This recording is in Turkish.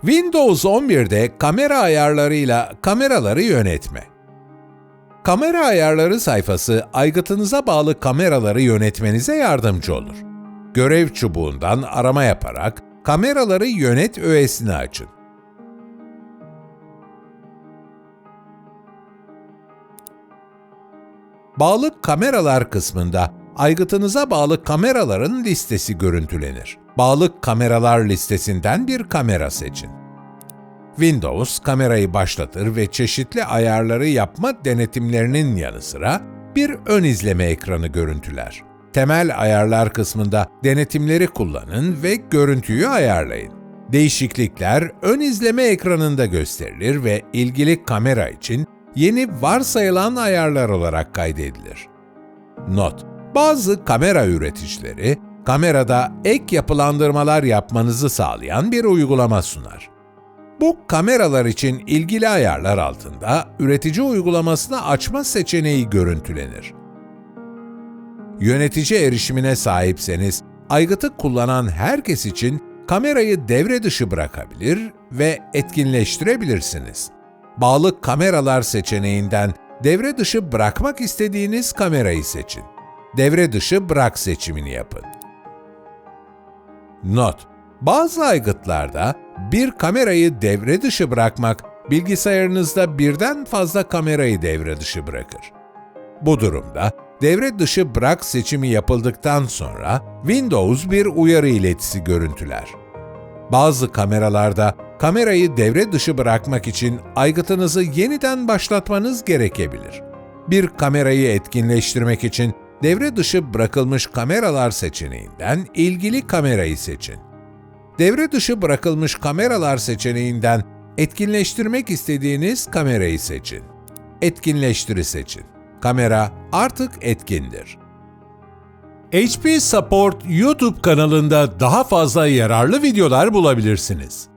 Windows 11'de kamera ayarlarıyla kameraları yönetme. Kamera ayarları sayfası aygıtınıza bağlı kameraları yönetmenize yardımcı olur. Görev çubuğundan arama yaparak kameraları yönet öğesini açın. Bağlı kameralar kısmında aygıtınıza bağlı kameraların listesi görüntülenir. Bağlı kameralar listesinden bir kamera seçin. Windows kamerayı başlatır ve çeşitli ayarları yapma denetimlerinin yanı sıra bir ön izleme ekranı görüntüler. Temel ayarlar kısmında denetimleri kullanın ve görüntüyü ayarlayın. Değişiklikler ön izleme ekranında gösterilir ve ilgili kamera için yeni varsayılan ayarlar olarak kaydedilir. Not: Bazı kamera üreticileri kamerada ek yapılandırmalar yapmanızı sağlayan bir uygulama sunar. Bu kameralar için ilgili ayarlar altında üretici uygulamasını açma seçeneği görüntülenir. Yönetici erişimine sahipseniz, aygıtı kullanan herkes için kamerayı devre dışı bırakabilir ve etkinleştirebilirsiniz. Bağlı kameralar seçeneğinden devre dışı bırakmak istediğiniz kamerayı seçin. Devre dışı bırak seçimini yapın. Not: Bazı aygıtlarda bir kamerayı devre dışı bırakmak bilgisayarınızda birden fazla kamerayı devre dışı bırakır. Bu durumda devre dışı bırak seçimi yapıldıktan sonra Windows bir uyarı iletisi görüntüler. Bazı kameralarda kamerayı devre dışı bırakmak için aygıtınızı yeniden başlatmanız gerekebilir. Bir kamerayı etkinleştirmek için devre dışı bırakılmış kameralar seçeneğinden ilgili kamerayı seçin. Devre dışı bırakılmış kameralar seçeneğinden etkinleştirmek istediğiniz kamerayı seçin. Etkinleştiri seçin. Kamera artık etkindir. HP Support YouTube kanalında daha fazla yararlı videolar bulabilirsiniz.